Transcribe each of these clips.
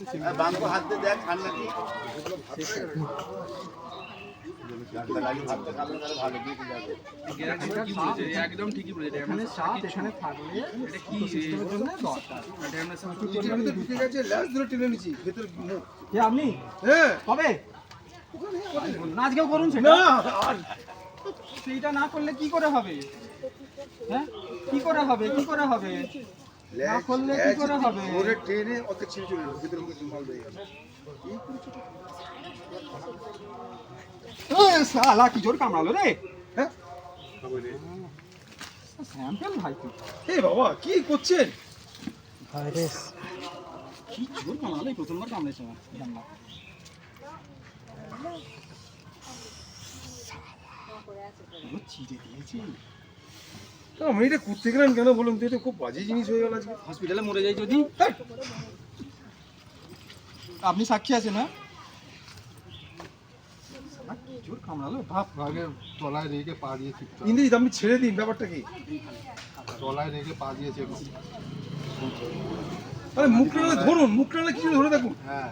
হাত দিয়ে দেখ একদম ঠিকই বলেছে। এখানে সাপ এখানে থাকলে এটা কি? দরকার। এটা ঢুকে গেছে ল্যাস ধরে টেনে নিচ্ছি ভেতর আপনি? হ্যাঁ। কবে? না আজকেও করুন সেটা। সেইটা না করলে কি করে হবে? হ্যাঁ? কি করে হবে? কি করে হবে? না করলে কি করে হবে? ধরে টেনে অর্ধেক ছিঁড়ে চলে গেল ভিতরে মুখ মাল হয়ে গেল। এ, শালা কি জোর কামড়ালো রে? হ্যাঁ? স্যাম্পেল ভাই তুই হে বাবা কি করছেন? কি জোর কামড়ালো এই প্রথমবার কামড়েছে আমার জানলা চিড়ে দিয়েছি। আমি এটা করতে গেলাম কেন বলুন তো? এটা খুব বাজে জিনিস হয়ে গেল আজকে। হসপিটালে মরে যাই যদি। আপনি সাক্ষী আছেন না কি জোর কামড়ালো? বাপ আগে তলায় রেখে পা দিয়ে চিপতে ইন্দ্রিজিৎ আপনি ছেড়ে দিন ব্যাপারটা কি? তলায় রেখে পা দিয়েছে আরে মুখটা নাহলে ধরুন মুখটা কিছু ধরে দেখুন। হ্যাঁ।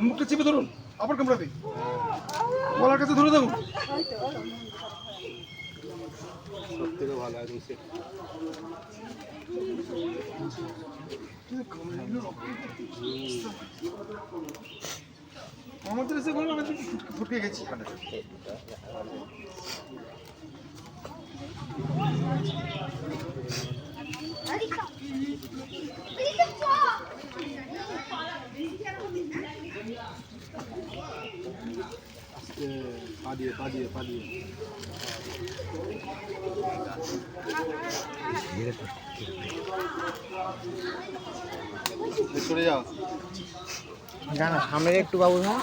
মুখটা চেপে ধরুন আবার কামড়াবে। গলার কাছে ধরে দেখুন। সব থেকে ভালো একদম সে আমাদের এসে বলল আমি ফুটকে গেছি পা দিয়ে পা দিয়ে পা দিয়ে। সরে যাও জানা সামনে একটু বাবু হ্যাঁ